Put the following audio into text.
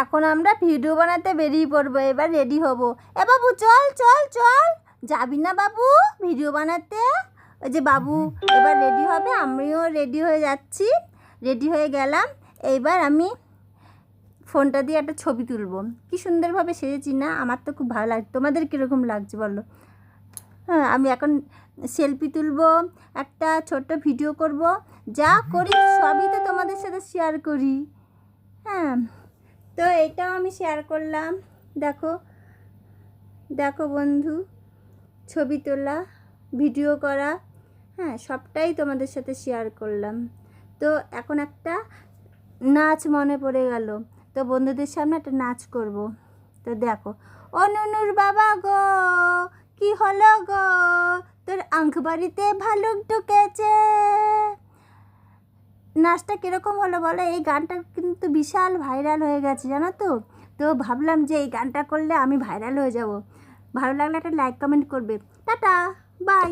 এখন আমরা ভিডিও বানাতে বেরিয়ে পড়ব, এবার রেডি হব। এ বাবু, চল চল চল। যাবি না বাবু? ভিডিও বানাতে? ওই যে বাবু, এবার রেডি হবে, আমিও রেডি হয়ে যাচ্ছি। রেডি হয়ে গেলাম এইবার আমি ফোনটা দিয়ে একটা ছবি তুলব। কি সুন্দরভাবে সেজেছি না? আমার তো খুব ভালো লাগে তোমাদের কীরকম লাগছে বলো? হ্যাঁ আমি এখন সেলফি তুলব, একটা ছোট্ট ভিডিও করব। যা করি, সবই তো তোমাদের সাথে শেয়ার করি। হ্যাঁ। তো এটাও আমি শেয়ার করলাম। দেখো দেখো বন্ধু, ছবি তোলা ভিডিও করা হ্যাঁ সবটাই তোমাদের সাথে শেয়ার করলাম। তো এখন একটা নাচ মনে পড়ে গেল। তো বন্ধুদের সামনে একটা নাচ করব। তো দেখো ও বাবা গো, কি হলো গো? তোর আঙ্ক বাড়িতে ভালুক ঢুকেছে। নাচটা কীরকম হলো বলো? এই গানটা কিন্তু বিশাল ভাইরাল হয়ে গেছে, জানো তো? তো ভাবলাম যে এই গানটা করলে আমি ভাইরাল হয়ে যাব। ভালো লাগলে একটা লাইক কমেন্ট করবে। Tata bye